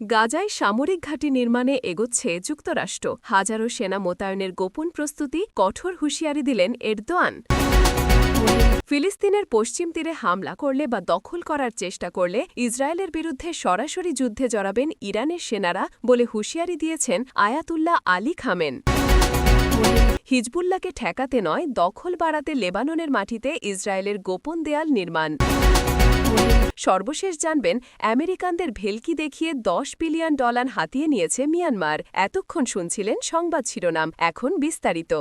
গাজায় সামরিক ঘাঁটি নির্মাণে এগোচ্ছে যুক্তরাষ্ট্র। হাজারো সেনা মোতায়েনের গোপন প্রস্তুতি কঠোর হুঁশিয়ারি দিলেন এরদোয়ান। ফিলিস্তিনের পশ্চিম তীরে হামলা করলে বা দখল করার চেষ্টা করলে ইসরায়েলের বিরুদ্ধে সরাসরি যুদ্ধে জড়াবেন ইরানের সেনারা বলে হুঁশিয়ারি দিয়েছেন আয়াতুল্লাহ আলী খামেন। হিজবুল্লাহকে ঠেকাতে নয়, দখল বাড়াতে লেবাননের মাটিতে ইসরায়েলের গোপন দেয়াল নির্মাণ। সর্বশেষ জানবেন, আমেরিকানদের ভেলকি দেখিয়ে দশ বিলিয়ন ডলার হাতিয়ে নিয়েছে মিয়ানমার। এতক্ষণ শুনছিলেন সংবাদ শিরোনাম, এখন বিস্তারিত।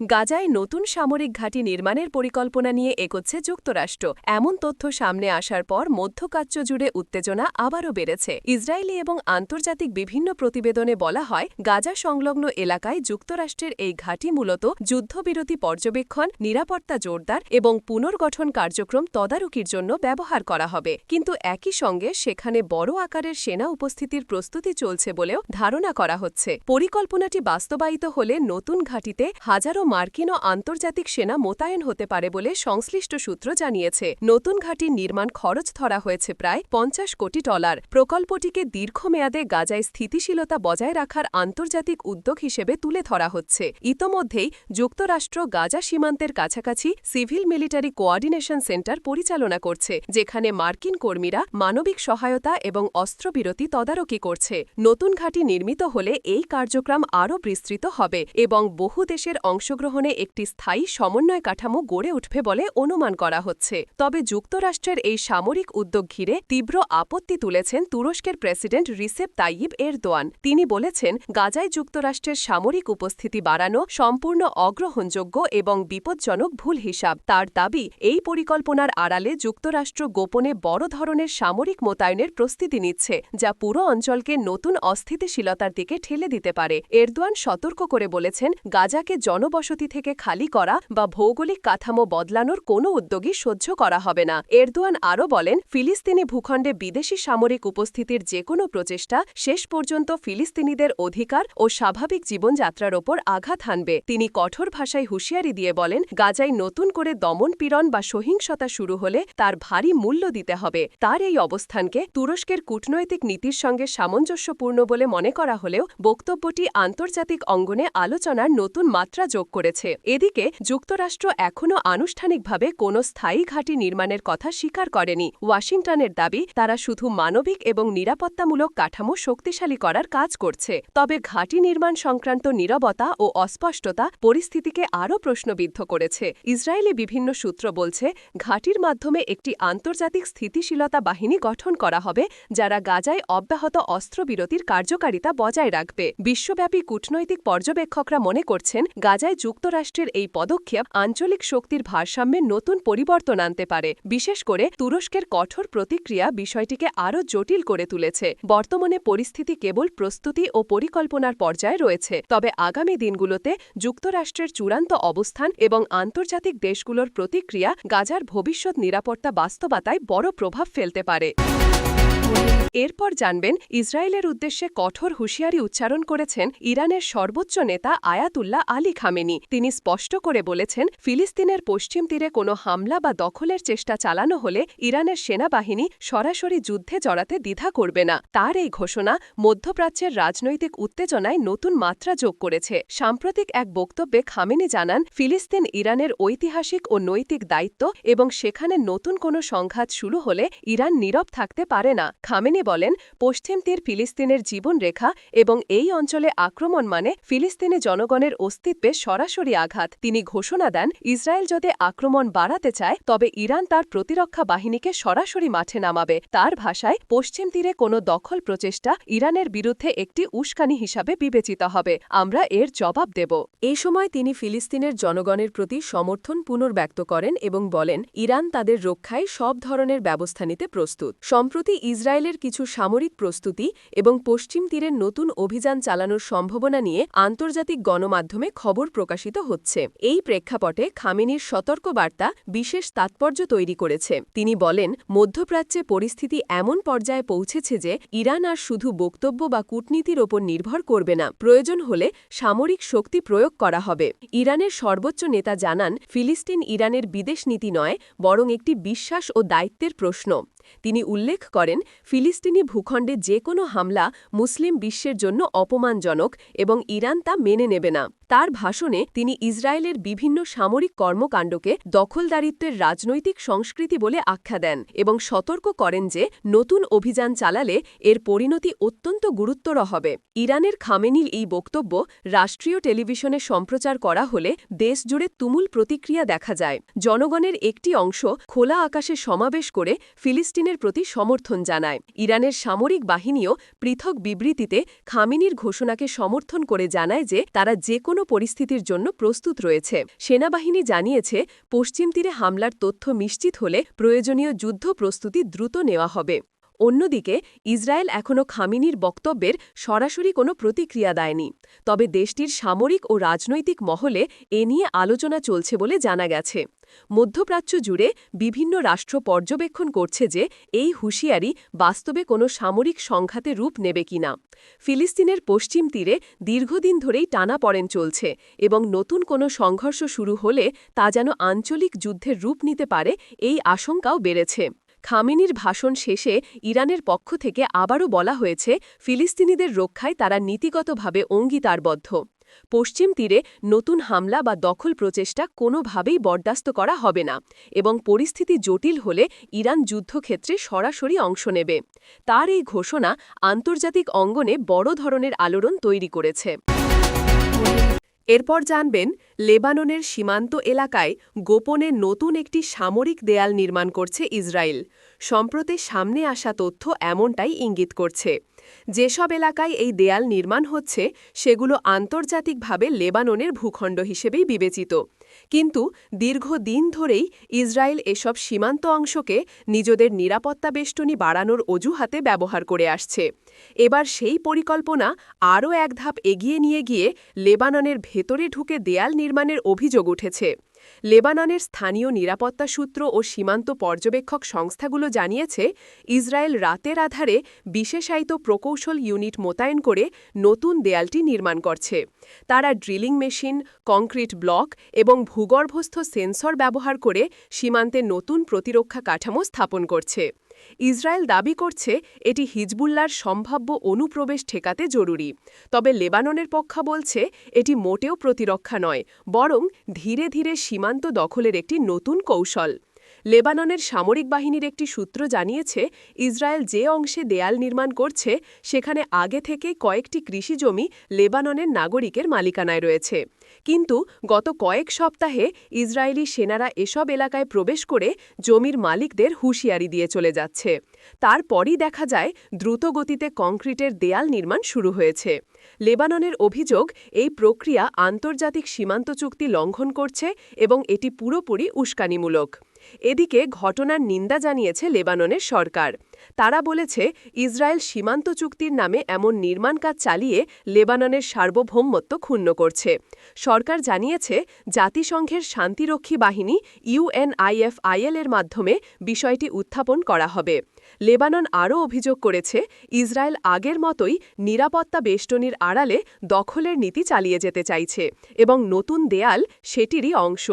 গাজায় নতুন সামরিক ঘাঁটি নির্মাণের পরিকল্পনা নিয়ে এগোচ্ছে যুক্তরাষ্ট্র। এমন তথ্য সামনে আসার পর মধ্যপ্রাচ্য জুড়ে উত্তেজনা আবারও বেড়েছে। ইসরায়েলি এবং আন্তর্জাতিক বিভিন্ন প্রতিবেদনে বলা হয়, গাজা সংলগ্ন এলাকায় যুক্তরাষ্ট্রের এই ঘাঁটি মূলত যুদ্ধবিরতি পর্যবেক্ষণ, নিরাপত্তা জোরদার এবং পুনর্গঠন কার্যক্রম তদারকির জন্য ব্যবহার করা হবে। কিন্তু একই সঙ্গে সেখানে বড় আকারের সেনা উপস্থিতির প্রস্তুতি চলছে বলেও ধারণা করা হচ্ছে। পরিকল্পনাটি বাস্তবায়িত হলে নতুন ঘাঁটিতে হাজারো মার্কিন ও আন্তর্জাতিক সেনা মোতায়েন হতে পারে বলে সংশ্লিষ্ট সূত্র জানিয়েছে। নতুন ঘাঁটির নির্মাণ খরচ ধরা হয়েছে প্রায় পঞ্চাশ কোটি ডলার। প্রকল্পটিকে দীর্ঘমেয়াদে গাজায় স্থিতিশীলতা বজায় রাখার আন্তর্জাতিক উদ্যোগ হিসেবে তুলে ধরা হচ্ছে। ইতোমধ্যেই যুক্তরাষ্ট্র গাজা সীমান্তের কাছাকাছি সিভিল মিলিটারি কোয়ার্ডিনেশন সেন্টার পরিচালনা করছে, যেখানে মার্কিন কর্মীরা মানবিক সহায়তা এবং অস্ত্রবিরতি তদারকি করছে। নতুন ঘাঁটি নির্মিত হলে এই কার্যক্রম আরও বিস্তৃত হবে এবং বহু দেশের অংশগ্রহণে একটি স্থায়ী সমন্বয় কাঠামো গড়ে উঠবে বলে অনুমান করা হচ্ছে। তবে যুক্তরাষ্ট্রের এই সামরিক উদ্যোগ ঘিরে তীব্র আপত্তি তুলেছেন তুরস্কের প্রেসিডেন্ট রিসেপ তাইয়িব এরদোয়ান। তিনি বলেছেন, গাজায় যুক্তরাষ্ট্রের সামরিক উপস্থিতি বাড়ানো সম্পূর্ণ অগ্রহণযোগ্য এবং বিপজ্জনক ভুল হিসাব। তার দাবি, এই পরিকল্পনার আড়ালে যুক্তরাষ্ট্র গোপনে বড় ধরনের সামরিক মোতায়েনের প্রস্তুতি নিচ্ছে, যা পুরো অঞ্চলকে নতুন অস্থিতিশীলতার দিকে ঠেলে দিতে পারে। এরদোয়ান সতর্ক করে বলেছেন, গাজাকে জনবসতি থেকে খালি করা বা ভৌগোলিক কাঠামো বদলানোর কোনো উদ্যোগই সহ্য করা হবে না। এরদোয়ান আরও বলেন, ফিলিস্তিনি ভূখণ্ডে বিদেশি সামরিক উপস্থিতির যে কোনো প্রচেষ্টা শেষ পর্যন্ত ফিলিস্তিনিদের অধিকার ও স্বাভাবিক জীবনযাত্রার ওপর আঘাত হানবে। তিনি কঠোর ভাষায় হুঁশিয়ারি দিয়ে বলেন, গাজায় নতুন করে দমন পীড়ন বা সহিংসতা শুরু হলে তার ভারী মূল্য দিতে হবে। তার এই অবস্থানকে তুরস্কের কূটনৈতিক নীতির সঙ্গে সামঞ্জস্যপূর্ণ বলে মনে করা হলেও বক্তব্যটি আন্তর্জাতিক অঙ্গনে আলোচনার নতুন মাত্রা যোগ করেছে। এদিকে যুক্তরাষ্ট্র এখনও আনুষ্ঠানিকভাবে কোনো স্থায়ী ঘাঁটি নির্মাণের কথা স্বীকার করেনি। ওয়াশিংটনের দাবি, তারা শুধু মানবিক এবং নিরাপত্তামূলক কাঠামো শক্তিশালী করার কাজ করছে। তবে ঘাঁটি নির্মাণ সংক্রান্ত নিরবতা ও অস্পষ্টতা পরিস্থিতিকে আরও প্রশ্নবিদ্ধ করেছে। ইসরায়েলি বিভিন্ন সূত্র বলছে, ঘাঁটির মাধ্যমে একটি আন্তর্জাতিক স্থিতিশীলতা বাহিনী গঠন করা হবে, যারা গাজায় অব্যাহত অস্ত্রবিরতির কার্যকারিতা বজায় রাখবে। বিশ্বব্যাপী কূটনৈতিক পর্যবেক্ষকরা মনে করছেন, গাজায় যুক্তরাষ্ট্রের এই পদক্ষেপ আঞ্চলিক শক্তির ভারসাম্যে নতুন পরিবর্তন আনতে পারে, বিশেষ করে তুরস্কের কঠোর প্রতিক্রিয়া বিষয়টিকে আরও জটিল করে তুলেছে। বর্তমানে পরিস্থিতি কেবল প্রস্তুতি ও পরিকল্পনার পর্যায়ে রয়েছে, তবে আগামী দিনগুলোতে যুক্তরাষ্ট্রের চূড়ান্ত অবস্থান এবং আন্তর্জাতিক দেশগুলোর প্রতিক্রিয়া গাজার ভবিষ্যৎ নিরাপত্তা বাস্তবতায় বড় প্রভাব ফেলতে পারে। এরপর জানবেন, ইসরায়েলের উদ্দেশ্যে কঠোর হুঁশিয়ারি উচ্চারণ করেছেন ইরানের সর্বোচ্চ নেতা আয়াতুল্লাহ আলী খামেনি। তিনি স্পষ্ট করে বলেছেন, ফিলিস্তিনের পশ্চিম তীরে কোনো হামলা বা দখলের চেষ্টা চালানো হলে ইরানের সেনাবাহিনী সরাসরি যুদ্ধে জড়াতে দ্বিধা করবে না। তার এই ঘোষণা মধ্যপ্রাচ্যের রাজনৈতিক উত্তেজনায় নতুন মাত্রা যোগ করেছে। সাম্প্রতিক এক বক্তব্যে খামেনি জানান, ফিলিস্তিন ইরানের ঐতিহাসিক ও নৈতিক দায়িত্ব এবং সেখানে নতুন কোনো সংঘাত শুরু হলে ইরান নীরব থাকতে পারে না। খামেনি বলেন, পশ্চিম তীর ফিলিস্তিনের জীবনরেখা এবং এই অঞ্চলে আক্রমণ মানে ফিলিস্তিনি জনগণের অস্তিত্বে সরাসরি আঘাত। তিনি ঘোষণা দেন, ইসরায়েল যদি আক্রমণ বাড়াতে চায়, তবে ইরান তার প্রতিরক্ষা বাহিনীকে সরাসরি মাঠে নামাবে। তার ভাষায়, পশ্চিম তীরে কোনো দখল প্রচেষ্টা ইরানের বিরুদ্ধে একটি উস্কানি হিসাবে বিবেচিত হবে। আমরা এর জবাব দেব। এই সময় তিনি ফিলিস্তিনের জনগণের প্রতি সমর্থন পুনর্ব্যক্ত করেন এবং বলেন, ইরান তাদের রক্ষায় সব ধরনের ব্যবস্থা নিতে প্রস্তুত। সম্প্রতি ইসরায়েলের কিছু সামরিক প্রস্তুতি এবং পশ্চিম তীরের নতুন অভিযান চালানোর সম্ভাবনা নিয়ে আন্তর্জাতিক গণমাধ্যমে খবর প্রকাশিত হচ্ছে। এই প্রেক্ষাপটে খামেনির সতর্কবার্তা বিশেষ তাৎপর্য তৈরি করেছে। তিনি বলেন, মধ্যপ্রাচ্যে পরিস্থিতি এমন পর্যায়ে পৌঁছেছে যে ইরান আর শুধু বক্তব্য বা কূটনীতির ওপর নির্ভর করবে না, প্রয়োজন হলে সামরিক শক্তি প্রয়োগ করা হবে। ইরানের সর্বোচ্চ নেতা জানান, ফিলিস্তিন ইরানের বিদেশ নীতি নয়, বরং একটি বিশ্বাস ও দায়িত্বের প্রশ্ন। তিনি উল্লেখ করেন, ফিলিস্তিনি ভূখণ্ডে যে কোনো হামলা মুসলিম বিশ্বের জন্য অপমানজনক এবং ইরান তা মেনে নেবে না। তার ভাষণে তিনি ইসরায়েলের বিভিন্ন সামরিক কর্মকাণ্ডকে দখলদারিত্বের রাজনৈতিক সংস্কৃতি বলে আখ্যা দেন এবং সতর্ক করেন যে নতুন অভিযান চালালে এর পরিণতি অত্যন্ত গুরুত্বর হবে। ইরানের খামেনির এই বক্তব্য রাষ্ট্রীয় টেলিভিশনে সম্প্রচার করা হলে দেশজুড়ে তুমুল প্রতিক্রিয়া দেখা যায়। জনগণের একটি অংশ খোলা আকাশে সমাবেশ করে ফিলিস্তিনের প্রতি সমর্থন জানায়। ইরানের সামরিক বাহিনীও পৃথক বিবৃতিতে খামিনির ঘোষণাকে সমর্থন করে জানায় যে তারা যে কোনো পরিস্থিতির জন্য প্রস্তুত রয়েছে। সেনাবাহিনী জানিয়েছে, পশ্চিম তীরে হামলার তথ্য নিশ্চিত হলে প্রয়োজনীয় যুদ্ধ প্রস্তুতি দ্রুত নেওয়া হবে। অন্যদিকে, ইসরায়েল এখনও খামিনির বক্তব্যের সরাসরি কোনো প্রতিক্রিয়া দেয়নি। তবে দেশটির সামরিক ও রাজনৈতিক মহলে এ নিয়ে আলোচনা চলছে বলে জানা গেছে। মধ্যপ্রাচ্য জুড়ে বিভিন্ন রাষ্ট্র পর্যবেক্ষণ করছে যে এই হুঁশিয়ারি বাস্তবে কোনো সামরিক সংঘাতে রূপ নেবে কিনা ফিলিস্তিনের পশ্চিম তীরে দীর্ঘদিন ধরেই টানাপড়েন চলছে এবং নতুন কোনো সংঘর্ষ শুরু হলে তা যেন আঞ্চলিক যুদ্ধের রূপ নিতে পারে এই আশঙ্কাও বেড়েছে। খামেনির ভাষণ শেষে ইরানের পক্ষ থেকে আবারও বলা হয়েছে, ফিলিস্তিনিদের রক্ষায় তারা নীতিগতভাবে অঙ্গীতারবদ্ধ পশ্চিম তীরে নতুন হামলা বা দখল প্রচেষ্টা কোনোভাবেই বরদাস্ত করা হবে না এবং পরিস্থিতি জটিল হলে ইরান যুদ্ধক্ষেত্রে সরাসরি অংশ নেবে। তার এই ঘোষণা আন্তর্জাতিক অঙ্গনে বড় ধরনের আলোড়ন তৈরি করেছে। এরপর জানবেন, লেবাননের সীমান্ত এলাকায় গোপনে নতুন একটি সামরিক দেয়াল নির্মাণ করছে ইসরায়েল। সম্প্রতি সামনে আসা তথ্য এমনটাই ইঙ্গিত করছে। যেসব এলাকায় এই দেয়াল নির্মাণ হচ্ছে, সেগুলো আন্তর্জাতিকভাবে লেবাননের ভূখণ্ড হিসেবেই বিবেচিত। কিন্তু দীর্ঘ দিন ধরেই ইসরায়েল এসব সীমান্ত অংশকে নিজেদের নিরাপত্তা বেষ্টনী বাড়ানোর অজুহাতে ব্যবহার করে আসছে। এবার সেই পরিকল্পনা আরও এক ধাপ এগিয়ে নিয়ে গিয়ে লেবাননের ভেতরে ঢুকে দেয়াল নির্মাণের অভিযোগ উঠেছে। লেবাননের স্থানীয় নিরাপত্তা সূত্র ও সীমান্ত পর্যবেক্ষক সংস্থাগুলো জানিয়েছে, ইসরায়েল রাতের আধারে বিশেষায়িত প্রকৌশল ইউনিট মোতায়েন করে নতুন দেয়ালটি নির্মাণ করছে। তারা ড্রিলিং মেশিন, কংক্রিট ব্লক এবং ভূগর্ভস্থ সেন্সর ব্যবহার করে সীমান্তে নতুন প্রতিরক্ষা কাঠামো স্থাপন করছে। ইসরায়েল দাবি করছে এটি হিজবুল্লার সম্ভাব্য অনুপ্রবেশ ঠেকাতে জরুরি। তবে লেবাননের পক্ষা বলছে এটি মোটেও প্রতিরক্ষা নয়, বরং ধীরে ধীরে সীমান্ত দখলের একটি নতুন কৌশল। লেবাননের সামরিক বাহিনীর একটি সূত্র জানিয়েছে, ইসরায়েল যে অংশে দেয়াল নির্মাণ করছে, সেখানে আগে থেকে কয়েকটি কৃষি জমি লেবাননের নাগরিকের মালিকানায় রয়েছে। কিন্তু গত কয়েক সপ্তাহে ইসরায়েলি সেনারা এসব এলাকায় প্রবেশ করে জমির মালিকদের হুঁশিয়ারি দিয়ে চলে যাচ্ছে। তারপরই দেখা যায় দ্রুত গতিতে কংক্রিটের দেয়াল নির্মাণ শুরু হয়েছে। লেবাননের অভিযোগ, এই প্রক্রিয়া আন্তর্জাতিক সীমান্ত চুক্তি লঙ্ঘন করছে এবং এটি পুরোপুরি উস্কানিমূলক। এদিকে ঘটনার নিন্দা জানিয়েছে লেবাননের সরকার। তারা বলেছে, ইসরায়েল সীমান্ত চুক্তির নামে এমন নির্মাণ কাজ চালিয়ে লেবাননের সার্বভৌমত্ব ক্ষুণ্ণ করছে। সরকার জানিয়েছে, জাতিসংঘের শান্তিরক্ষী বাহিনী ইউএনআইএফআইএল এর মাধ্যমে বিষয়টি উত্থাপন করা হবে। লেবানন আরও অভিযোগ করেছে, ইসরায়েল আগের মতোই নিরাপত্তা বেষ্টনীর আড়ালে দখলের নীতি চালিয়ে যেতে চাইছে এবং নতুন দেয়াল সেটিরই অংশ।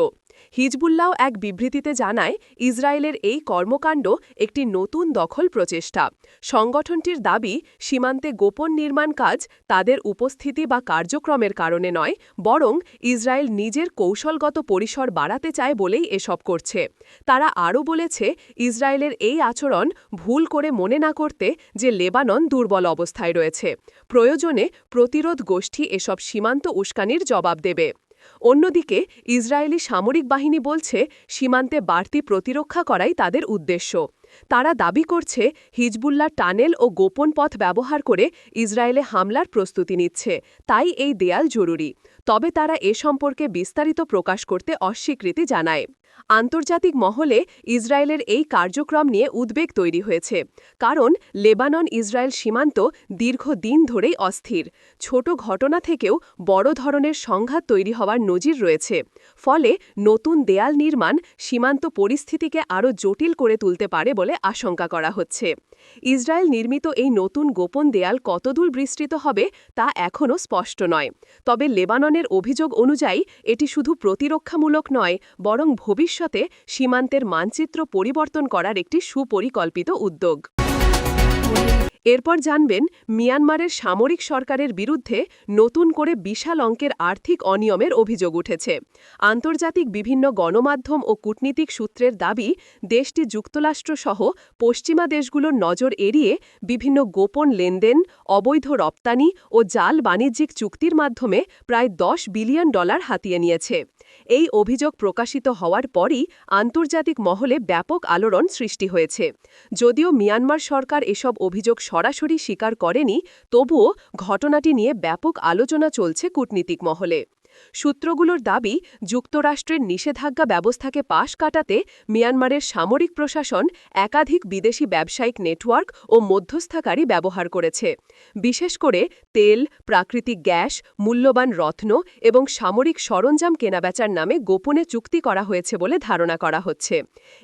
হিজবুল্লাও এক বিবৃতিতে জানায়, ইসরায়েলের এই কর্মকাণ্ড একটি নতুন দখল প্রচেষ্টা। সংগঠনটির দাবি, সীমান্তে গোপন নির্মাণ কাজ তাদের উপস্থিতি বা কার্যক্রমের কারণে নয়, বরং ইসরায়েল নিজের কৌশলগত পরিসর বাড়াতে চায় বলেই এসব করছে। তারা আরও বলেছে, ইসরায়েলের এই আচরণ ভুল করে মনে না করতে যে লেবানন দুর্বল অবস্থায় রয়েছে। প্রয়োজনে প্রতিরোধ গোষ্ঠী এসব সীমান্ত উস্কানির জবাব দেবে। অন্যদিকে, ইসরায়েলি সামরিক বাহিনী বলছে, সীমান্তে বাড়তি প্রতিরক্ষা করাই তাদের উদ্দেশ্য। তারা দাবি করছে, হিজবুল্লাহ টানেল ও গোপন পথ ব্যবহার করে ইসরায়েলে হামলার প্রস্তুতি নিচ্ছে। তাই এই দেয়াল জরুরি। তবে তারা এ সম্পর্কে বিস্তারিত প্রকাশ করতে অস্বীকৃতি জানায়। আন্তর্জাতিক মহলে ইসরায়েলের এই কার্যক্রম নিয়ে উদ্বেগ তৈরি হয়েছে, কারণ লেবানন ইসরায়েল সীমান্ত দীর্ঘ দিন ধরেই অস্থির। ছোট ঘটনা থেকেও বড় ধরনের সংঘাত তৈরি হওয়ার নজির রয়েছে, ফলে নতুন দেয়াল নির্মাণ সীমান্ত পরিস্থিতিকে আরও জটিল করে তুলতে পারে বলে আশঙ্কা করা হচ্ছে। ইসরায়েল নির্মিত এই নতুন গোপন দেয়াল কতদূর বিস্তৃত হবে তা এখনও স্পষ্ট নয়। তবে লেবাননের অভিযোগ অনুযায়ী, এটি শুধু প্রতিরক্ষামূলক নয়, বরং ভবিষ্যতে সীমান্তের মানচিত্র পরিবর্তন করার একটি সুপরিকল্পিত উদ্যোগ। এরপর জানবেন, মিয়ানমারের সামরিক সরকারের বিরুদ্ধে নতুন করে বিশাল অঙ্কের আর্থিক অনিয়মের অভিযোগ উঠেছে। আন্তর্জাতিক বিভিন্ন গণমাধ্যম ও কূটনীতিক সূত্রের দাবি, দেশটি যুক্তরাষ্ট্রসহ পশ্চিমা দেশগুলোর নজর এড়িয়ে বিভিন্ন গোপন লেনদেন, অবৈধ রপ্তানি ও জাল বাণিজ্যিক চুক্তির মাধ্যমে প্রায় দশ বিলিয়ন ডলার হাতিয়ে নিয়েছে। এই অভিযোগ প্রকাশিত হওয়ার পরই আন্তর্জাতিক মহলে ব্যাপক আলোড়ন সৃষ্টি হয়েছে। যদিও মিয়ানমার সরকার এসব অভিযোগ সরাসরি স্বীকার করেনি তবুও ঘটনাটি নিয়ে ব্যাপক আলোচনা চলছে কূটনীতিক মহলে। সূত্রগুলোর দাবি, যুক্তরাষ্ট্রের নিষেধাজ্ঞা ব্যবস্থাকে পাশ কাটাতে মিয়ানমারের সামরিক প্রশাসন একাধিক বিদেশি ব্যবসায়িক নেটওয়ার্ক ও মধ্যস্থাকারী ব্যবহার করেছে। বিশেষ করে তেল, প্রাকৃতিক গ্যাস, মূল্যবান রত্ন এবং সামরিক সরঞ্জাম কেনাবেচার নামে গোপনে চুক্তি করা হয়েছে বলে ধারণা করা হচ্ছে।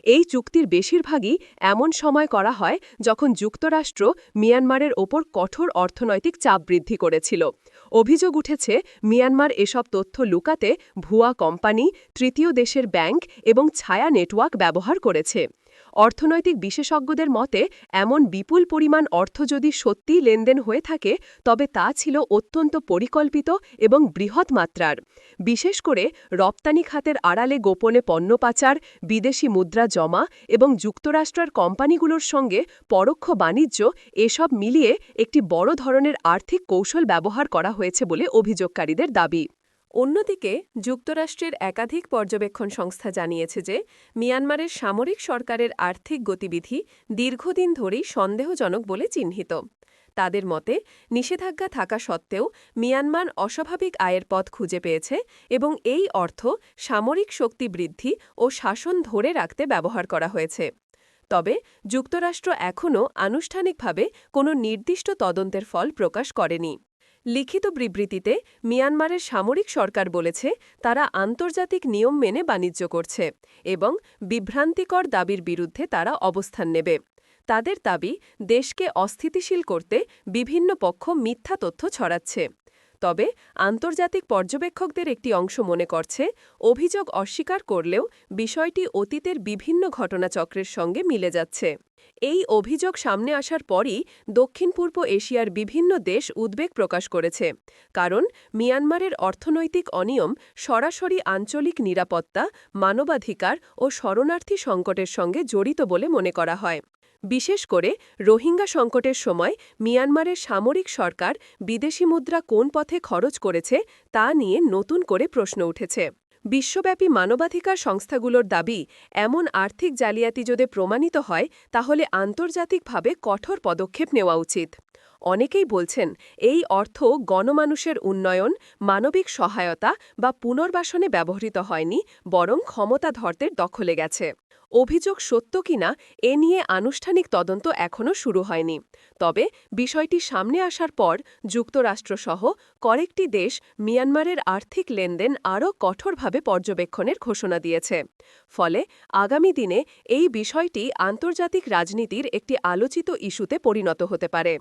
এই চুক্তির বেশিরভাগই এমন সময় করা হয় যখন যুক্তরাষ্ট্র মিয়ানমারের ওপর কঠোর অর্থনৈতিক চাপ বৃদ্ধি করেছিল। অভিযোগ উঠেছে, মিয়ানমার এসব তথ্য লুকাতে ভুয়া কোম্পানি, তৃতীয় দেশের ব্যাংক এবং ছায়া নেটওয়ার্ক ব্যবহার করেছে। অর্থনৈতিক বিশেষজ্ঞদের মতে, এমন বিপুল পরিমাণ অর্থ যদি সত্যিই লেনদেন হয়ে থাকে, তবে তা ছিল অত্যন্ত পরিকল্পিত এবং বৃহৎ মাত্রার। বিশেষ করে রপ্তানি খাতের আড়ালে গোপনে পণ্য পাচার, বিদেশি মুদ্রা জমা এবং যুক্তরাষ্ট্রের কোম্পানিগুলোর সঙ্গে পরোক্ষ বাণিজ্য, এসব মিলিয়ে একটি বড় ধরনের আর্থিক কৌশল ব্যবহার করা হয়েছে বলে অভিযোগকারীদের দাবি। অন্যদিকে, যুক্তরাষ্ট্রের একাধিক পর্যবেক্ষণ সংস্থা জানিয়েছে যে, মিয়ানমারের সামরিক সরকারের আর্থিক গতিবিধি দীর্ঘদিন ধরেই সন্দেহজনক বলে চিহ্নিত। তাদের মতে, নিষেধাজ্ঞা থাকা সত্ত্বেও মিয়ানমার অস্বাভাবিক আয়ের পথ খুঁজে পেয়েছে এবং এই অর্থ সামরিক শক্তি বৃদ্ধি ও শাসন ধরে রাখতে ব্যবহার করা হয়েছে। তবে, যুক্তরাষ্ট্র এখনও আনুষ্ঠানিকভাবে কোনো নির্দিষ্ট তদন্তের ফল প্রকাশ করেনি। লিখিত বিবৃতিতে মিয়ানমারের সামরিক সরকার বলেছে, তারা আন্তর্জাতিক নিয়ম মেনে বাণিজ্য করছে এবং বিভ্রান্তিকর দাবির বিরুদ্ধে তারা অবস্থান নেবে। তাদের দাবি, দেশকে অস্থিতিশীল করতে বিভিন্ন পক্ষ মিথ্যা তথ্য ছড়াচ্ছে। তবে আন্তর্জাতিক পর্যবেক্ষকদের একটি অংশ মনে করছে, অভিযোগ অস্বীকার করলেও বিষয়টি অতীতের বিভিন্ন ঘটনাচক্রের সঙ্গে মিলে যাচ্ছে। এই অভিযোগ সামনে আসার পরই দক্ষিণ পূর্ব এশিয়ার বিভিন্ন দেশ উদ্বেগ প্রকাশ করেছে, কারণ মিয়ানমারের অর্থনৈতিক অনিয়ম সরাসরি আঞ্চলিক নিরাপত্তা, মানবাধিকার ও শরণার্থী সংকটের সঙ্গে জড়িত বলে মনে করা হয়। বিশেষ করে রোহিঙ্গা সংকটের সময় মিয়ানমারের সামরিক সরকার বিদেশি মুদ্রা কোন পথে খরচ করেছে তা নিয়ে নতুন করে প্রশ্ন উঠেছে। বিশ্বব্যাপী মানবাধিকার সংস্থাগুলোর দাবি, এমন আর্থিক জালিয়াতি যদি প্রমাণিত হয়, তাহলে আন্তর্জাতিকভাবে কঠোর পদক্ষেপ নেওয়া উচিত। অনেকেই বলছেন, এই অর্থ গণমানুষের উন্নয়ন, মানবিক সহায়তা বা পুনর্বাসনে ব্যবহৃত হয়নি, বরং ক্ষমতাধরদের দখলে গেছে। অভিযোগ সত্য কিনা এ নিয়ে আনুষ্ঠানিক তদন্ত এখনও শুরু হয়নি। তবে বিষয়টি সামনে আসার পর যুক্তরাষ্ট্রসহ কয়েকটি দেশ মিয়ানমারের আর্থিক লেনদেন আরও কঠোরভাবে পর্যবেক্ষণের ঘোষণা দিয়েছে। ফলে আগামী দিনে এই বিষয়টি আন্তর্জাতিক রাজনীতির একটি আলোচিত ইস্যুতে পরিণত হতে পারে।